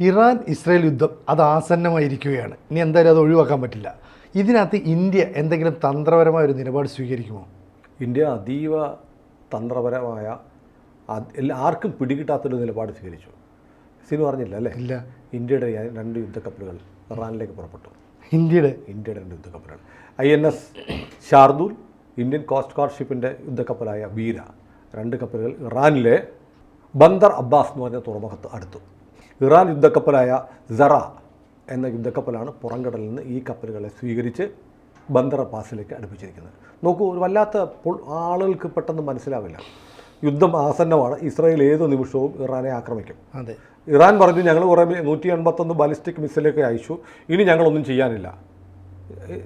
Iran Israel യുദ്ധം അത് ആസന്നമായിരിക്കുകയാണ്. ഇനി എന്തായാലും അത് ഒഴിവാക്കാൻ പറ്റില്ല. ഇതിനകത്ത് ഇന്ത്യ എന്തെങ്കിലും തന്ത്രപരമായ ഒരു നിലപാട് സ്വീകരിക്കുമോ? ഇന്ത്യ അതീവ തന്ത്രപരമായ ആർക്കും പിടികിട്ടാത്തൊരു നിലപാട് സ്വീകരിച്ചു. സിനു പറഞ്ഞില്ല അല്ലേ? ഇല്ല. ഇന്ത്യയുടെ രണ്ട് യുദ്ധക്കപ്പലുകൾ ഇറാനിലേക്ക് പുറപ്പെട്ടു. ഇന്ത്യയുടെ? ഇന്ത്യയുടെ രണ്ട് യുദ്ധക്കപ്പലുകൾ. I N S Shardul Indian coast guard ഷിപ്പിന്റെ യുദ്ധക്കപ്പലായ വീര രണ്ട് കപ്പലുകൾ ഇറാനിലെ ബന്ദർ അബ്ബാസ് എന്ന് പറഞ്ഞ തുറമുഖത്ത് അടുത്തു. ഇറാൻ യുദ്ധക്കപ്പലായ സറ എന്ന യുദ്ധക്കപ്പലാണ് പുറംകടലിൽ നിന്ന് ഈ കപ്പലുകളെ സ്വീകരിച്ച് ബന്ദർ പാസിലേക്ക് അടുപ്പിച്ചിരിക്കുന്നത്. നോക്കൂ ഒരു വല്ലാത്ത ആളുകൾക്ക് പെട്ടെന്ന് മനസ്സിലാവില്ല. യുദ്ധം ആസന്നമാണ്. ഇസ്രായേൽ ഏത് നിമിഷവും ഇറാനെ ആക്രമിക്കും. അതെ. ഇറാൻ പറഞ്ഞു ഞങ്ങൾ കുറേ നൂറ്റി എൺപത്തൊന്ന് ബാലിസ്റ്റിക് മിസൈലൊക്കെ അയച്ചു. ഇനി ഞങ്ങളൊന്നും ചെയ്യാനില്ല.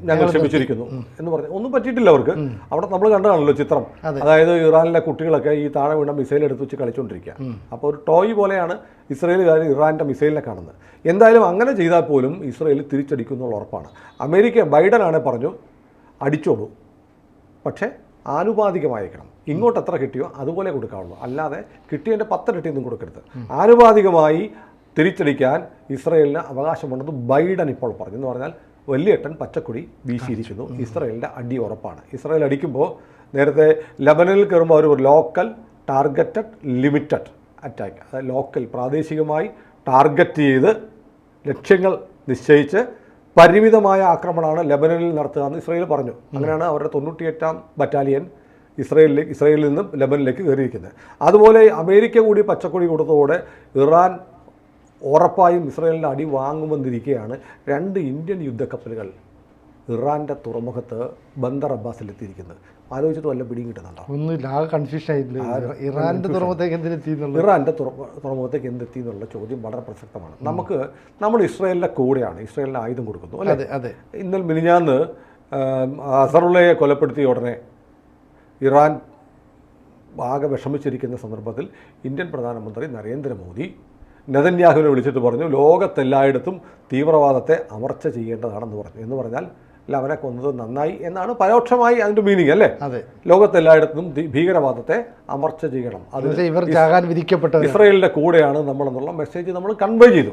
ഞങ്ങൾ ക്ഷമിച്ചിരിക്കുന്നു. എന്ന് പറഞ്ഞു. ഒന്നും പറ്റിയിട്ടില്ല അവർക്ക്. അവിടെ നമ്മൾ കണ്ടതാണല്ലോ ചിത്രം. അതായത് ഇറാനിലെ കുട്ടികളൊക്കെ ഈ താഴെ വീണ മിസൈൽ എടുത്ത് വെച്ച് കളിച്ചുകൊണ്ടിരിക്കുക അപ്പോൾ ഒരു ടോയ് പോലെയാണ് ഇസ്രയേലുകാർ ഇറാന്റെ മിസൈലിനെ കാണുന്നത്. എന്തായാലും അങ്ങനെ ചെയ്താൽ പോലും ഇസ്രയേൽ തിരിച്ചടിക്കുന്നുള്ള ഉറപ്പാണ്. അമേരിക്ക ബൈഡനാണെ പറഞ്ഞു അടിച്ചോളൂ. പക്ഷേ ആനുപാതികമായിരിക്കണം. ഇങ്ങോട്ട് എത്ര കിട്ടിയോ അതുപോലെ കൊടുക്കാവുള്ളൂ. അല്ലാതെ കിട്ടിയതിന്റെ പത്തിരട്ടിയൊന്നും കൊടുക്കരുത്. ആനുപാതികമായി തിരിച്ചടിക്കാൻ ഇസ്രയേലിന് അവകാശമുണ്ടെന്ന് ബൈഡൻ ഇപ്പോൾ പറഞ്ഞു. എന്ന് പറഞ്ഞാൽ വലിയേട്ടൻ പച്ചക്കുടി വീശിയിരിക്കുന്നു. ഇസ്രയേലിന്റെ അടി ഉറപ്പാണ്. ഇസ്രയേൽ അടിക്കുമ്പോൾ നേരത്തെ ലബനനിൽ കയറുമ്പോൾ ഒരു ലോക്കൽ ടാർഗറ്റഡ് ലിമിറ്റഡ് അറ്റാക്ക് അതായത് ലോക്കൽ പ്രാദേശികമായി ടാർഗറ്റ് ചെയ്ത് ലക്ഷ്യങ്ങൾ നിശ്ചയിച്ച് പരിമിതമായ ആക്രമണമാണ് ലബനനിൽ നടത്തുക എന്ന് ഇസ്രയേൽ പറഞ്ഞു. അങ്ങനെയാണ് അവരുടെ തൊണ്ണൂറ്റിയെട്ടാം ബറ്റാലിയൻ ഇസ്രയേലിലേക്ക് ഇസ്രയേലിൽ നിന്നും ലബനിലേക്ക് കയറിയിരിക്കുന്നത്. അതുപോലെ അമേരിക്ക കൂടി പച്ചക്കൊടി കൊടുത്തതോടെ ഇറാൻ ഉറപ്പായും ഇസ്രയേലിന്റെ അടി വാങ്ങുമെന്നിരിക്കെയാണ് രണ്ട് ഇന്ത്യൻ യുദ്ധക്കപ്പലുകൾ ഇറാന്റെ തുറമുഖത്ത് ബന്ദർ അബ്ബാസിലെത്തിയിരിക്കുന്നത്. ആലോചിച്ചിട്ട് വല്ല പിടിയും കിട്ടുന്നുണ്ടോ? ഒന്നുമില്ല ആകെ കൺഫ്യൂഷൻ ആയിട്ടില്ല ഇറാന്റെ തുറമുഖത്തേക്ക് എന്തിനെത്തിയെന്നുള്ളത് ഇറാന്റെ തുറ തുറമുഖത്തേക്ക് എന്തെത്തി എന്നുള്ള ചോദ്യം വളരെ പ്രസക്തമാണ്. നമുക്ക് നമ്മൾ ഇസ്രയേലിന്റെ കൂടെയാണ്. ഇസ്രയേലിന് ആയുധം കൊടുക്കുന്നു അല്ലേ? അതെ അതെ. ഇന്നലെ മിനിഞ്ഞാന്ന് അസറുള്ളയെ കൊലപ്പെടുത്തിയ ഉടനെ ഇറാൻ ആകെ വിഷമിച്ചിരിക്കുന്ന സന്ദർഭത്തിൽ ഇന്ത്യൻ പ്രധാനമന്ത്രി നരേന്ദ്രമോദി നെതന്യാഹുവിനെ വിളിച്ചിട്ട് പറഞ്ഞു ലോകത്തെല്ലായിടത്തും തീവ്രവാദത്തെ അമർച്ച ചെയ്യേണ്ടതാണെന്ന് പറഞ്ഞു. എന്ന് പറഞ്ഞാൽ അല്ല അവനെ കൊന്നത് നന്നായി എന്നാണ് പരോക്ഷമായി അതിന്റെ മീനിങ് അല്ലേ? അതെ. ലോകത്തെല്ലായിടത്തും ഭീകരവാദത്തെ അമർച്ച ചെയ്യണം. അത് ഇവർ ചാകാൻ വിധിക്കപ്പെട്ടവർ ഇസ്രയേലിന്റെ കൂടെയാണ് നമ്മളെന്നുള്ള മെസ്സേജ് നമ്മൾ കൺവേ ചെയ്തു.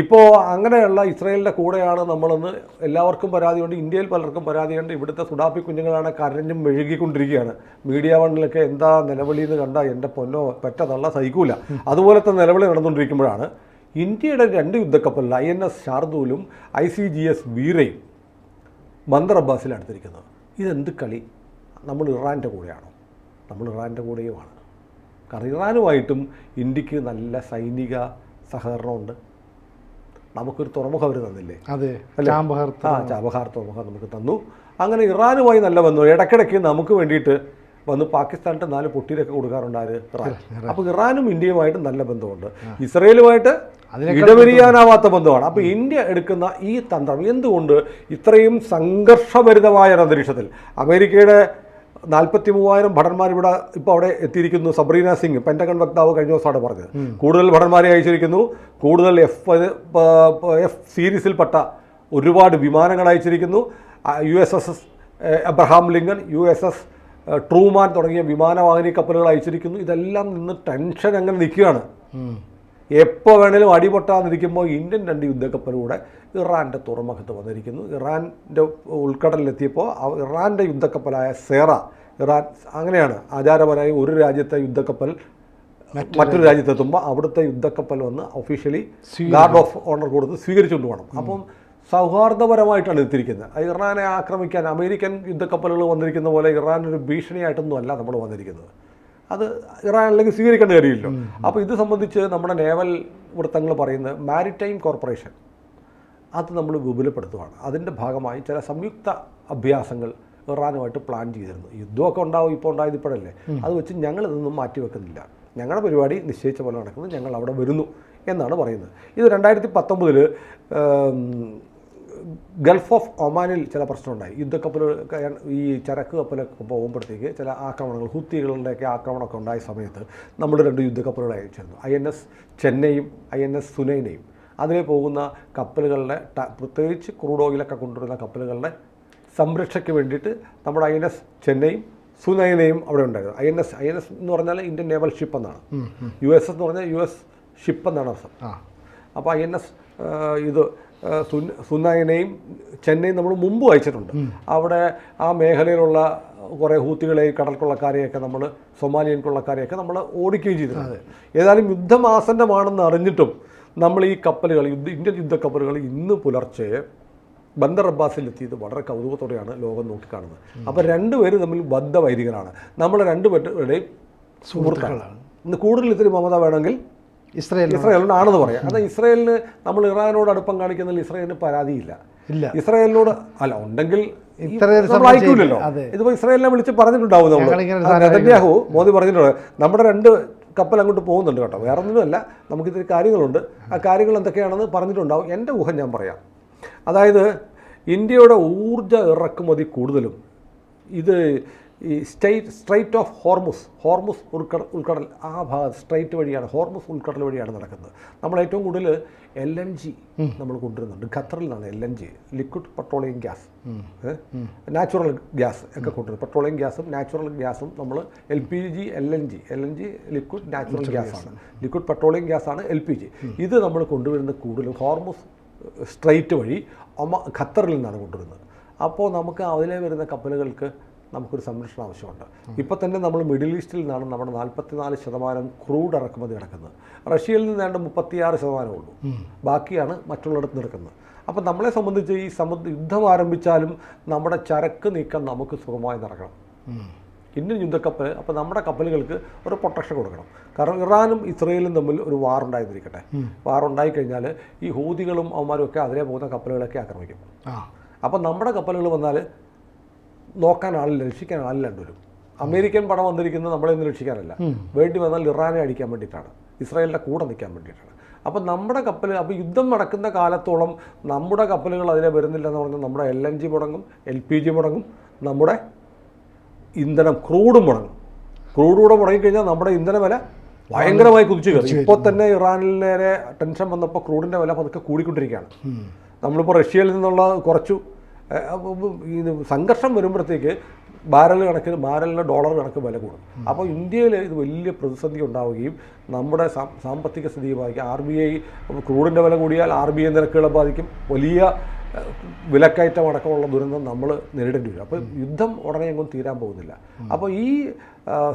ഇപ്പോൾ അങ്ങനെയുള്ള ഇസ്രയേലിന്റെ കൂടെയാണ് നമ്മളെന്ന് എല്ലാവർക്കും പരാതിയുണ്ട് ഇന്ത്യയിൽ പലർക്കും പരാതിയുണ്ട് ഇവിടുത്തെ സുഡാപ്പി കുഞ്ഞുങ്ങളാണ് കരഞ്ഞും മെഴുകിക്കൊണ്ടിരിക്കുകയാണ്. മീഡിയ വണ്ണിലൊക്കെ എന്താ നിലവിളി എന്ന് കണ്ട എന്റെ പൊന്നോ പെറ്റ തള്ള സഹിക്കൂല. അതുപോലത്തെ നിലവിളി നടന്നുകൊണ്ടിരിക്കുമ്പോഴാണ് ഇന്ത്യയുടെ രണ്ട് യുദ്ധക്കപ്പലിൽ ഐ എൻ എസ് ഷാർദൂലും ഐ സി ജി എസ് വീരയും മന്ദർ അബ്ബാസിൽ അടുത്തിരിക്കുന്നത് ഇതെന്ത് കളി? നമ്മൾ ഇറാന്റെ കൂടെയാണോ? നമ്മൾ ഇറാന്റെ കൂടെയുമാണ്. കാരണം ഇറാനുമായിട്ടും ഇന്ത്യയ്ക്ക് നല്ല സൈനിക സഹകരണമുണ്ട്. നമുക്കൊരു തുറമുഖം അവർ തന്നില്ലേ? അതെ ആ ചാബഹാർ തുറമുഖം നമുക്ക് തന്നു. അങ്ങനെ ഇറാനുമായി നല്ല വന്നു ഇടയ്ക്കിടയ്ക്ക് നമുക്ക് വേണ്ടിയിട്ട് വന്ന് പാകിസ്ഥാനിട്ട് നാല് പൊട്ടിയിലൊക്കെ കൊടുക്കാറുണ്ട് ആര്? ഇറാൻ. അപ്പോൾ ഇറാനും ഇന്ത്യയുമായിട്ട് നല്ല ബന്ധമുണ്ട്. ഇസ്രയേലുമായിട്ട് ഇടവരിയാനാവാത്ത ബന്ധമാണ്. അപ്പോൾ ഇന്ത്യ എടുക്കുന്ന ഈ തന്ത്രം എന്തുകൊണ്ട് ഇത്രയും സംഘർഷഭരിതമായ അന്തരീക്ഷത്തിൽ അമേരിക്കയുടെ നാൽപ്പത്തി മൂവായിരം ഭടന്മാർ ഇവിടെ ഇപ്പോൾ അവിടെ എത്തിയിരിക്കുന്നു. സബ്രീന സിംഗ് പെന്റഗൺ വക്താവ് കഴിഞ്ഞ ദിവസമാണ് പറഞ്ഞത്. കൂടുതൽ ഭടന്മാരെ അയച്ചിരിക്കുന്നു. കൂടുതൽ എഫ് എഫ് സീരീസിൽപ്പെട്ട ഒരുപാട് വിമാനങ്ങൾ അയച്ചിരിക്കുന്നു. U S S S Abraham Lincoln U S S Truman തുടങ്ങിയ വിമാനവാഹിനി കപ്പലുകൾ അയച്ചിരിക്കുന്നു. ഇതെല്ലാം നിന്ന് ടെൻഷൻ അങ്ങനെ നിൽക്കുകയാണ്. എപ്പോൾ വേണേലും അടിപൊട്ടാതിരിക്കുമ്പോൾ ഇന്ത്യൻ രണ്ട് യുദ്ധക്കപ്പലൂടെ ഇറാന്റെ തുറമുഖത്ത് വന്നിരിക്കുന്നു. ഇറാന്റെ ഉൾക്കടലിലെത്തിയപ്പോൾ ഇറാന്റെ യുദ്ധക്കപ്പലായ സേറ ഇറാൻ അങ്ങനെയാണ് ആചാരപരമായി ഒരു രാജ്യത്തെ യുദ്ധക്കപ്പൽ മറ്റൊരു രാജ്യത്തെത്തുമ്പോൾ അവിടുത്തെ യുദ്ധക്കപ്പൽ വന്ന് ഒഫീഷ്യലി ഗാർഡ് ഓഫ് ഓണർ കൊടുത്ത് സ്വീകരിച്ചുകൊണ്ട് പോകണം. അപ്പം സൗഹാർദ്ദപരമായിട്ടാണ് എത്തിയിരിക്കുന്നത് അത് ഇറാനെ ആക്രമിക്കാൻ അമേരിക്കൻ യുദ്ധക്കപ്പലുകൾ വന്നിരിക്കുന്ന പോലെ ഇറാൻ ഒരു ഭീഷണിയായിട്ടൊന്നും അല്ല നമ്മൾ വന്നിരിക്കുന്നത്. അത് ഇറാൻ അല്ലെങ്കിൽ സ്വീകരിക്കേണ്ട കാര്യമില്ലല്ലോ അപ്പോൾ ഇത് സംബന്ധിച്ച് നമ്മുടെ നേവൽ വൃത്തങ്ങൾ പറയുന്നത് മാരിടൈം കോർപ്പറേഷൻ. അത് നമ്മൾ വിപുലപ്പെടുത്തുകയാണ് അതിന്റെ ഭാഗമായി ചില സംയുക്ത അഭ്യാസങ്ങൾ ഇറാനുമായിട്ട് പ്ലാൻ ചെയ്തിരുന്നു. യുദ്ധമൊക്കെ ഉണ്ടാവും ഇപ്പോൾ ഉണ്ടായത് ഇപ്പോഴല്ലേ? അത് വെച്ച് ഞങ്ങൾ ഇതൊന്നും മാറ്റി വെക്കുന്നില്ല ഞങ്ങളുടെ പരിപാടി നിശ്ചയിച്ച പോലെ നടക്കുന്നു ഞങ്ങൾ അവിടെ വരുന്നു എന്നാണ് പറയുന്നത്. ഇത് രണ്ടായിരത്തി പത്തൊമ്പതിൽ ഗൾഫ് ഓഫ് ഒമാനിൽ ചില പ്രശ്നമുണ്ടായി. യുദ്ധക്കപ്പലുകൾ ഈ ചരക്ക് കപ്പലൊക്കെ പോകുമ്പോഴത്തേക്ക് ചില ആക്രമണങ്ങൾ ഹുത്തികളുടെയൊക്കെ ആക്രമണമൊക്കെ ഉണ്ടായ സമയത്ത് നമ്മൾ രണ്ട് യുദ്ധക്കപ്പലുകൾ അയച്ചിരുന്നു. ഐ എൻ എസ് ചെന്നൈയും ഐ എൻ എസ് സുനൈനയും. അതിലെ പോകുന്ന കപ്പലുകളുടെ ട- പ്രത്യേകിച്ച് ക്രൂഡ് ഓയിലൊക്കെ കൊണ്ടുവരുന്ന കപ്പലുകളുടെ സംരക്ഷയ്ക്ക് വേണ്ടിയിട്ട് നമ്മുടെ ഐ എൻ എസ് ചെന്നൈയും സുനൈനയും അവിടെ ഉണ്ടായിരുന്നു. I N S I N S എന്ന് പറഞ്ഞാൽ ഇന്ത്യൻ നേവൽ ഷിപ്പ് എന്നാണ്. യു എസ് എസ് എന്ന് പറഞ്ഞാൽ യു എസ് ഷിപ്പ് എന്നാണ് അർത്ഥം. അപ്പോൾ ഐ എൻ എസ് ഇത് ആ, ചെന്നൈ നമ്മൾ മുമ്പ് അയച്ചിട്ടുണ്ട്. അവിടെ ആ മേഖലയിലുള്ള കുറേ ഹൂത്തികളെയും കടൽക്കൊള്ളക്കാരെയൊക്കെ നമ്മൾ സൊമാലിയൻ കൊള്ളക്കാരെയൊക്കെ നമ്മൾ ഓടിക്കുകയും ചെയ്തിട്ടുണ്ട്. ഏതായാലും യുദ്ധം ആസന്നമാണെന്ന് അറിഞ്ഞിട്ടും നമ്മൾ ഈ കപ്പലുകൾ യുദ്ധ ഇന്ത്യൻ യുദ്ധക്കപ്പലുകൾ ഇന്ന് പുലർച്ചെ ബന്ദർ അബ്ബാസിലെത്തിയത് വളരെ കൗതുകത്തോടെയാണ് ലോകം നോക്കിക്കാണുന്നത്. അപ്പോൾ രണ്ടുപേരും തമ്മിൽ ബദ്ധവൈദികരാണ് നമ്മൾ രണ്ടുപേരുടെയും സുഹൃത്തുക്കളാണ്. ഇന്ന് കൂടുതൽ ഇത്തിരി മമത വേണമെങ്കിൽ ഇസ്രയേൽ ഇസ്രായേലിനാണെന്ന് പറയാം. അത് ഇസ്രായേലിന് നമ്മൾ ഇറാനോട് അടുപ്പം കാണിക്കുന്നതിൽ ഇസ്രായേലിന് പരാതിയില്ല. ഇല്ല. ഇസ്രായേലിനോട് അല്ല ഉണ്ടെങ്കിൽ അയക്കൂലല്ലോ. ഇതിപ്പോ ഇസ്രായേലിനെ വിളിച്ച് പറഞ്ഞിട്ടുണ്ടാവും നമ്മൾ മോദി പറഞ്ഞിട്ടുണ്ട്. നമ്മുടെ രണ്ട് കപ്പൽ അങ്ങോട്ട് പോകുന്നുണ്ട് കേട്ടോ. വേറെ ഒന്നുമല്ല നമുക്ക് ഇത്തിരി കാര്യങ്ങളുണ്ട്. ആ കാര്യങ്ങൾ എന്തൊക്കെയാണെന്ന് പറഞ്ഞിട്ടുണ്ടാവും. എന്റെ ഊഹം ഞാൻ പറയാം. അതായത് ഇന്ത്യയുടെ ഊർജ ഇറക്കുമതി കൂടുതലും ഇത് ഈ state strait of Hormuz Hormuz ഉൾക്കടൽ ഉൾക്കടൽ. ആ ഭാഗം സ്ട്രൈറ്റ് വഴിയാണ്. ഹോർമുസ് ഉൾക്കടൽ വഴിയാണ് നടക്കുന്നത്. നമ്മൾ ഏറ്റവും കൂടുതൽ എൽ എൻ ജി നമ്മൾ കൊണ്ടുവരുന്നുണ്ട്. ഖത്തറിൽ നിന്നാണ് L N G liquid petroleum gas natural gas ഒക്കെ കൊണ്ടുവരും പെട്രോളിയം ഗ്യാസും നാച്ചുറൽ ഗ്യാസും നമ്മൾ L P G L N G L N G liquid natural gas ആണ്. ലിക്വിഡ് പെട്രോളിയം ഗ്യാസ് ആണ് എൽ പി ജി ഇത് നമ്മൾ കൊണ്ടുവരുന്ന കൂടുതലും ഹോർമുസ് സ്ട്രൈറ്റ് വഴി ഒമ ഖത്തറിൽ നിന്നാണ് കൊണ്ടുവരുന്നത്. അപ്പോൾ നമുക്ക് അതിലെ വരുന്ന കപ്പലുകൾക്ക് നമുക്കൊരു സംരക്ഷണം ആവശ്യമുണ്ട്. ഇപ്പോൾ തന്നെ നമ്മൾ മിഡിൽ ഈസ്റ്റിൽ നിന്നാണ് നമ്മുടെ നാൽപ്പത്തിനാല് ശതമാനം ക്രൂഡ് ഇറക്കുമതി നടക്കുന്നത്. റഷ്യയിൽ നിന്ന് ഏതാണ്ട് മുപ്പത്തിയാറ് ശതമാനമേ ഉള്ളൂ. ബാക്കിയാണ് മറ്റുള്ളിടത്ത് നടക്കുന്നത് അപ്പോൾ നമ്മളെ സംബന്ധിച്ച് ഈ സമുദ്ര യുദ്ധം ആരംഭിച്ചാലും നമ്മുടെ ചരക്ക് നീക്കം നമുക്ക് സുഖമായി നടക്കണം. ഇന്ത്യൻ യുദ്ധക്കപ്പൽ അപ്പോൾ നമ്മുടെ കപ്പലുകൾക്ക് ഒരു പ്രൊട്ടക്ഷൻ കൊടുക്കണം. കാരണം ഇറാനും ഇസ്രയേലും തമ്മിൽ ഒരു വാർ ഉണ്ടായിരിക്കട്ടെ. വാർ ഉണ്ടായിക്കഴിഞ്ഞാൽ ഈ ഹൂതികളും അവന്മാരും ഒക്കെ അതിലെ പോകുന്ന കപ്പലുകളൊക്കെ ആക്രമിക്കും. അപ്പം നമ്മുടെ കപ്പലുകൾ വന്നാൽ നോക്കാൻ ആളില്ല രക്ഷിക്കാൻ ആളില്ല വരും അമേരിക്കൻ പടം വന്നിരിക്കുന്നത് നമ്മളെ ഒന്നും രക്ഷിക്കാനല്ല. വേണ്ടി വന്നാൽ ഇറാനെ അടിക്കാൻ വേണ്ടിയിട്ടാണ്. ഇസ്രായേലിന്റെ കൂടെ നിൽക്കാൻ വേണ്ടിയിട്ടാണ്. അപ്പം നമ്മുടെ കപ്പൽ അപ്പോൾ യുദ്ധം നടക്കുന്ന കാലത്തോളം നമ്മുടെ കപ്പലുകൾ അതിനെ വരുന്നില്ല എന്ന് പറഞ്ഞാൽ നമ്മുടെ എൽ എൻ ജി മുടങ്ങും എൽ പി ജി മുടങ്ങും നമ്മുടെ ഇന്ധനം ക്രൂഡ് മുടങ്ങും. ക്രൂഡ് കൂടെ മുടങ്ങിക്കഴിഞ്ഞാൽ നമ്മുടെ ഇന്ധന വില ഭയങ്കരമായി കുതിച്ചു കയറി. ഇപ്പോൾ തന്നെ ഇറാനിൽ നേരെ ടെൻഷൻ വന്നപ്പോൾ ക്രൂഡിന്റെ വില പതുക്കെ കൂടിക്കൊണ്ടിരിക്കുകയാണ്. നമ്മളിപ്പോൾ റഷ്യയിൽ നിന്നുള്ള കുറച്ചു ഈ സംഘർഷം വരുമ്പോഴത്തേക്ക് ബാരൽ കണക്കിന് ബാരലിന് ഡോളർ കണക്ക് വില കൂടും. അപ്പോൾ ഇന്ത്യയിൽ ഇത് വലിയ പ്രതിസന്ധി ഉണ്ടാവുകയും നമ്മുടെ സാമ്പത്തിക സ്ഥിതി ബാധിക്കും. ആർ ബി ഐ ക്രൂഡിന്റെ വില കൂടിയാൽ ആർ ബി ഐ നിരക്കുകളെ ബാധിക്കും. വലിയ വിലക്കയറ്റം അടക്കമുള്ള ദുരന്തം നമ്മൾ നേരിടേണ്ടി വരും. അപ്പോൾ യുദ്ധം ഉടനെ എങ്ങും തീരാൻ പോകുന്നില്ല. അപ്പോൾ ഈ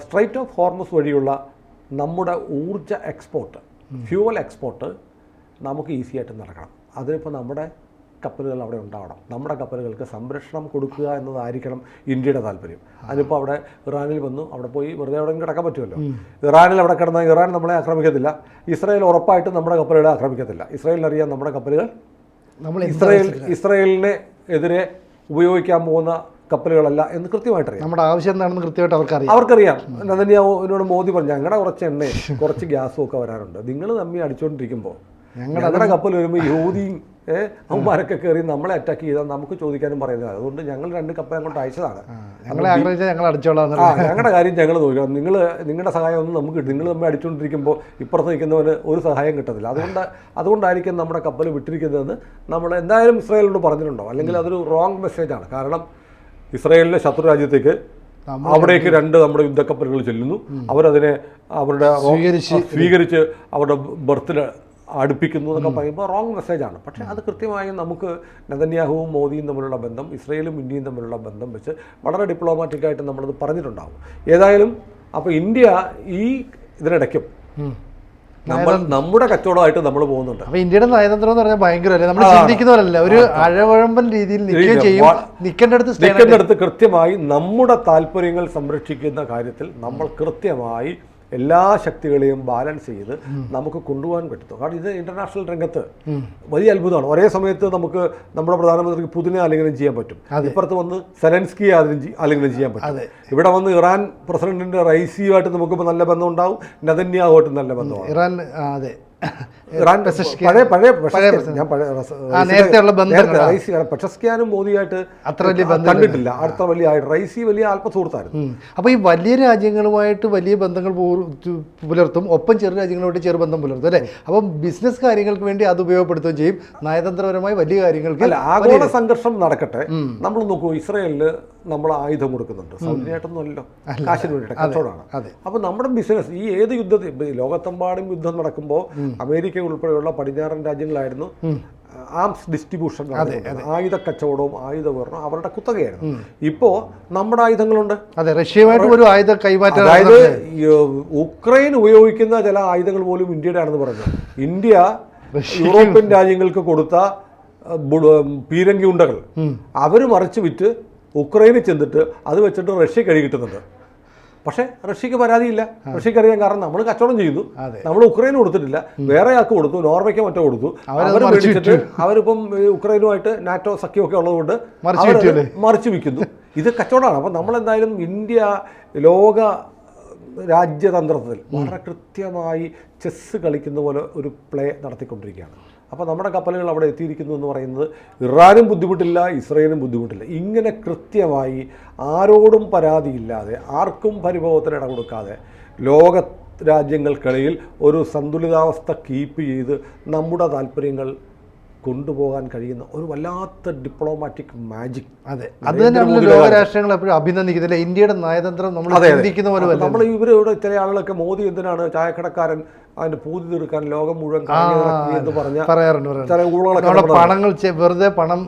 സ്ട്രൈറ്റ് ഓഫ് ഹോർമസ് വഴിയുള്ള നമ്മുടെ ഊർജ എക്സ്പോർട്ട് ഫ്യൂവൽ എക്സ്പോർട്ട് നമുക്ക് ഈസി ആയിട്ട് നടക്കണം. അതിനിപ്പോൾ നമ്മുടെ കപ്പലുകൾ അവിടെ ഉണ്ടാവണം. നമ്മുടെ കപ്പലുകൾക്ക് സംരക്ഷണം കൊടുക്കുക എന്നതായിരിക്കണം ഇന്ത്യയുടെ താല്പര്യം. അതിനിപ്പോൾ അവിടെ ഇറാനിൽ വന്നു അവിടെ പോയി വെറുതെ അവിടെ കിടക്കാൻ പറ്റുമല്ലോ. ഇറാനിൽ അവിടെ കിടന്ന ഇറാൻ നമ്മളെ ആക്രമിക്കത്തില്ല. ഇസ്രായേൽ ഉറപ്പായിട്ടും നമ്മുടെ കപ്പലുകളെ ആക്രമിക്കത്തില്ല. ഇസ്രായേലിനറിയാം നമ്മുടെ കപ്പലുകൾ നമ്മൾ ഇസ്രായേൽ ഇസ്രായേലിനെ എതിരെ ഉപയോഗിക്കാൻ പോകുന്ന കപ്പലുകളല്ല എന്ന് കൃത്യമായിട്ട് അറിയാം നമ്മുടെ ആവശ്യം എന്താണെന്ന് കൃത്യമായിട്ട് അവർക്കറിയാം. അവർക്കറിയാം. നന്ദിനിയോട് മോദി പറഞ്ഞു ഞങ്ങളുടെ കുറച്ച് എണ്ണയും കുറച്ച് ഗ്യാസും ഒക്കെ വരാറുണ്ട്. നിങ്ങൾ തമ്മി അടിച്ചുകൊണ്ടിരിക്കുമ്പോൾ ഞങ്ങളുടെ കപ്പൽ വരുമ്പോൾ യഹൂദിയും അവന്മാരൊക്കെ കയറി നമ്മളെ അറ്റാക്ക് ചെയ്താൽ നമുക്ക് ചോദിക്കാനും പറയുന്നത് അതുകൊണ്ട് ഞങ്ങൾ രണ്ട് കപ്പൽ അങ്ങോട്ട് അയച്ചതാണ്. ഞങ്ങളുടെ കാര്യം ഞങ്ങൾ നോക്കാം നിങ്ങൾ നിങ്ങളുടെ സഹായം ഒന്നും നമുക്ക് കിട്ടും നിങ്ങൾ നമ്മെ അടിച്ചുകൊണ്ടിരിക്കുമ്പോൾ ഇപ്പുറത്ത് നിൽക്കുന്നവന് ഒരു സഹായം കിട്ടത്തില്ല. അതുകൊണ്ട് അതുകൊണ്ടായിരിക്കും നമ്മുടെ കപ്പൽ വിട്ടിരിക്കുന്നതെന്ന് നമ്മൾ എന്തായാലും ഇസ്രായേലിനോട് പറഞ്ഞിട്ടുണ്ടോ? അല്ലെങ്കിൽ അതൊരു റോങ് മെസ്സേജാണ് കാരണം ഇസ്രായേലിലെ ശത്രു രാജ്യത്തേക്ക് അവിടേക്ക് രണ്ട് നമ്മുടെ യുദ്ധക്കപ്പലുകൾ ചെല്ലുന്നു. അവരതിനെ അവരുടെ സ്വീകരിച്ച് സ്വീകരിച്ച് അവരുടെ ബർത്തിൽ അടുപ്പിക്കുന്നു എന്നൊക്കെ പറയുമ്പോൾ റോങ് മെസ്സേജാണ് പക്ഷേ അത് കൃത്യമായും നമുക്ക് നെതന്യാഹുവും മോദിയും തമ്മിലുള്ള ബന്ധം ഇസ്രയേലും ഇന്ത്യയും തമ്മിലുള്ള ബന്ധം വെച്ച് വളരെ ഡിപ്ലോമാറ്റിക്കായിട്ട് നമ്മളത് പറഞ്ഞിട്ടുണ്ടാവും. ഏതായാലും അപ്പോൾ ഇന്ത്യ ഈ ഇതിനിടയ്ക്കും നമ്മൾ നമ്മുടെ കച്ചവടമായിട്ട് നമ്മൾ പോകുന്നുണ്ട്. അപ്പൊ ഇന്ത്യയുടെ നയതന്ത്രം എന്ന് പറഞ്ഞാൽ ഭയങ്കരമല്ലേ? നമ്മൾ ചിന്തിക്കുന്നവരല്ല? ഒരു അഴവഴമ്പൻ രീതിയിൽ നിൽക്കുകയും ചെയ്യും നിൽക്കേണ്ടടുത്ത് stand നിൽക്കുന്നിടത്ത് കൃത്യമായി നമ്മുടെ താല്പര്യങ്ങൾ സംരക്ഷിക്കുന്ന കാര്യത്തിൽ നമ്മൾ കൃത്യമായി എല്ലാ ശക്തികളെയും ബാലൻസ് ചെയ്ത് നമുക്ക് കൊണ്ടുപോകാൻ പറ്റും. കാരണം ഇത് ഇന്റർനാഷണൽ രംഗത്ത് വലിയ അത്ഭുതമാണ്. ഒരേ സമയത്ത് നമുക്ക് നമ്മുടെ പ്രധാനമന്ത്രിക്ക് പുതിനെ ആലിംഗനം ചെയ്യാൻ പറ്റും. ഇപ്പുറത്ത് വന്ന് സെലൻസ്കിയെ ആലിംഗനം ചെയ്- ചെയ്യാൻ പറ്റും. ഇവിടെ വന്ന് ഇറാൻ പ്രസിഡന്റിന്റെ റൈസിയുമായിട്ട് നമുക്ക് നല്ല ബന്ധം ഉണ്ടാവും. നദന്യാവുമായിട്ട് നല്ല ബന്ധമാണ്. ഇറാൻ അതെ. പഴയ ഞാൻ നേരത്തെ റൈസി മോദിയായിട്ട് അത്ര വലിയ കണ്ടിട്ടില്ല. അടുത്ത വലിയ റൈസി വലിയ ആത്മസുഹൃത്തായിരുന്നു ഉം. അപ്പൊ ഈ വലിയ രാജ്യങ്ങളുമായിട്ട് വലിയ ബന്ധങ്ങൾ പുലർത്തും ഒപ്പം ചെറു രാജ്യങ്ങളുമായിട്ട് ചെറുബന്ധം പുലർത്തും അല്ലേ? അപ്പം ബിസിനസ് കാര്യങ്ങൾക്ക് വേണ്ടി അത് ഉപയോഗപ്പെടുത്തുകയും ചെയ്യും. നയതന്ത്രപരമായി വലിയ കാര്യങ്ങൾക്ക് ആഗോള സംഘർഷം നടക്കട്ടെ. നമ്മൾ നോക്കൂ ഇസ്രയേലിൽ നമ്മൾ ആയുധം കൊടുക്കുന്നുണ്ട്. സൗജന്യമായിട്ടൊന്നും അല്ലല്ലോ. കാശിന് വേണ്ടിയിട്ട് കച്ചവടമാണ്. അപ്പോൾ നമ്മുടെ ബിസിനസ് ഈ ഏത് യുദ്ധത്തിൽ ലോകത്തെമ്പാടും യുദ്ധം നടക്കുമ്പോൾ അമേരിക്ക ഉൾപ്പെടെയുള്ള പടിഞ്ഞാറൻ രാജ്യങ്ങളായിരുന്നു ആംസ് ഡിസ്ട്രിബ്യൂഷൻ ആയുധ കച്ചവടവും ആയുധ വേറും അവരുടെ കുത്തകയായിരുന്നു. ഇപ്പോ നമ്മുടെ ആയുധങ്ങളുണ്ട്. അതെ റഷ്യയുമായിട്ട് ഒരു ആയുധ കൈമാറ്റം അതായത് ഉക്രൈൻ ഉപയോഗിക്കുന്ന ചില ആയുധങ്ങൾ പോലും ഇന്ത്യയുടെ ആണെന്ന് പറഞ്ഞു. ഇന്ത്യ യൂറോപ്യൻ രാജ്യങ്ങൾക്ക് കൊടുത്ത പീരങ്കി ഉണ്ടകൾ അവർ മറിച്ച് വിറ്റ് ഉക്രൈനിൽ ചെന്നിട്ട് അത് വെച്ചിട്ട് റഷ്യ കഴി കിട്ടുന്നുണ്ട്. പക്ഷേ റഷ്യക്ക് പരാതിയില്ല. റഷ്യക്ക് അറിയാൻ കാരണം നമ്മൾ കച്ചവടം ചെയ്യുന്നു. നമ്മൾ ഉക്രൈന് കൊടുത്തിട്ടില്ല. വേറെ ആൾക്ക് കൊടുത്തു. നോർവേക്ക് മറ്റോ കൊടുത്തു. അവർ മേടിച്ചിട്ട് അവരിപ്പം ഉക്രൈനുമായിട്ട് നാറ്റോ സഖ്യമൊക്കെ ഉള്ളതുകൊണ്ട് മറിച്ച് വിൽക്കുന്നു. ഇത് കച്ചവടമാണ്. അപ്പം നമ്മളെന്തായാലും ഇന്ത്യ ലോക രാജ്യതന്ത്രത്തിൽ വളരെ കൃത്യമായി ചെസ്സ് കളിക്കുന്ന പോലെ ഒരു പ്ലേ നടത്തിക്കൊണ്ടിരിക്കുകയാണ്. അപ്പോൾ നമ്മുടെ കപ്പലുകൾ അവിടെ എത്തിയിരിക്കുന്നു എന്ന് പറയുന്നത് ഇറാനും ബുദ്ധിമുട്ടില്ല ഇസ്രയേലും ബുദ്ധിമുട്ടില്ല. ഇങ്ങനെ കൃത്യമായി ആരോടും പരാതിയില്ലാതെ ആർക്കും പരിഭവത്തിന് ഇട കൊടുക്കാതെ ലോക രാജ്യങ്ങൾക്കിടയിൽ ഒരു സന്തുലിതാവസ്ഥ കീപ്പ് ചെയ്ത് നമ്മുടെ താല്പര്യങ്ങൾ കൊണ്ടുപോകാൻ കഴിയുന്ന ഒരു വല്ലാത്ത ഡിപ്ലോമാറ്റിക് മാജിക് അതെ അത് തന്നെയാണ് ലോകരാഷ്ട്രങ്ങൾ എപ്പോഴും അഭിനന്ദിക്കുന്നത് അല്ലേ? ഇന്ത്യയുടെ നയതന്ത്രം നമ്മൾ. ചിന്തിക്കുന്ന പോലെ നമ്മൾ ഇവരോട് ചില ആളുകളൊക്കെ മോദി എന്തിനാണ് ചായക്കടക്കാരൻ അതിന്റെ പൂതി തീർക്കാൻ ലോകം മുഴുവൻ എന്ന് പറഞ്ഞ പറയാറുണ്ട് പണങ്ങൾ വെറുതെ പണം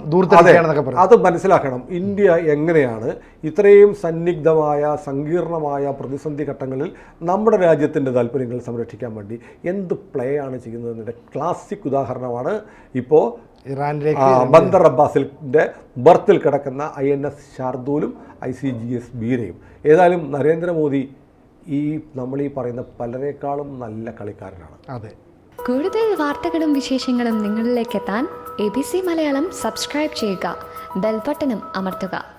അത് മനസ്സിലാക്കണം. ഇന്ത്യ എങ്ങനെയാണ് ഇത്രയും സന്നിഗ്ധമായ സങ്കീർണമായ പ്രതിസന്ധി ഘട്ടങ്ങളിൽ നമ്മുടെ രാജ്യത്തിന്റെ താല്പര്യങ്ങൾ സംരക്ഷിക്കാൻ വേണ്ടി എന്ത് പ്ലേ ആണ് ചെയ്യുന്നതിന്റെ ക്ലാസിക് ഉദാഹരണമാണ് ഇപ്പോൾ ഇറാനിലേക്ക് ബന്ദർ അബ്ബാസിന്റെ ബർത്തിൽ കിടക്കുന്ന ഐ എൻ എസ് ഷാർദൂലും ഐ സി ജി എസ് ബീരയും. ഏതായാലും നരേന്ദ്രമോദി ഈ നമ്മൾ ഈ പറയുന്ന പലരെക്കാളും നല്ല കളിക്കാരനാണ്. അതെ. കൂടുതൽ വാർത്തകളും വിശേഷങ്ങളും നിങ്ങളിലേക്ക് എത്താൻ A B C Malayalam subscribe ചെയ്യുക. ബെൽബട്ടനും അമർത്തുക.